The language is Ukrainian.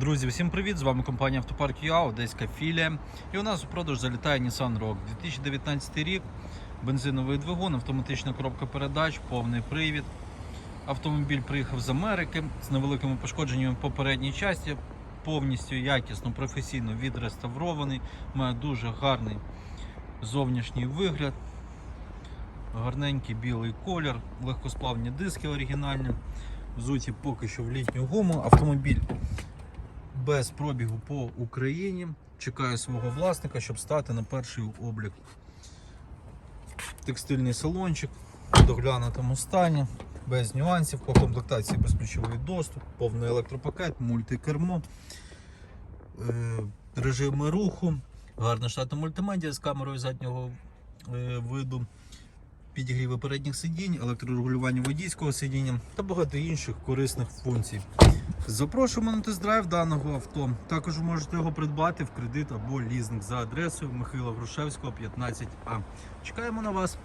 Друзі, всім привіт! З вами компанія Автопарк ЮА, Одеська філія. І у нас у продаж залітає Nissan Rogue. 2019 рік, бензиновий двигун, автоматична коробка передач, повний привід. Автомобіль приїхав з Америки з невеликими пошкодженнями в попередній часті. Повністю якісно, професійно відреставрований. Має дуже гарний зовнішній вигляд. Гарненький білий колір, легкосплавні диски оригінальні. Взуті поки що в літню гуму. Автомобіль без пробігу по Україні. Чекаю свого власника, щоб стати на перший облік. Текстильний салончик в доглянутому стані, без нюансів, по комплектації безключовий доступ, повний електропакет, мультикермо, е, режими руху, гарна штатна мультимедіа з камерою заднього е, виду, підігріви передніх сидінь, електрорегулювання водійського сидіння та багато інших корисних функцій. Запрошуємо на тест-драйв даного авто. Також можете його придбати в кредит або лізинг за адресою Михайла Грушевського, 15А. Чекаємо на вас.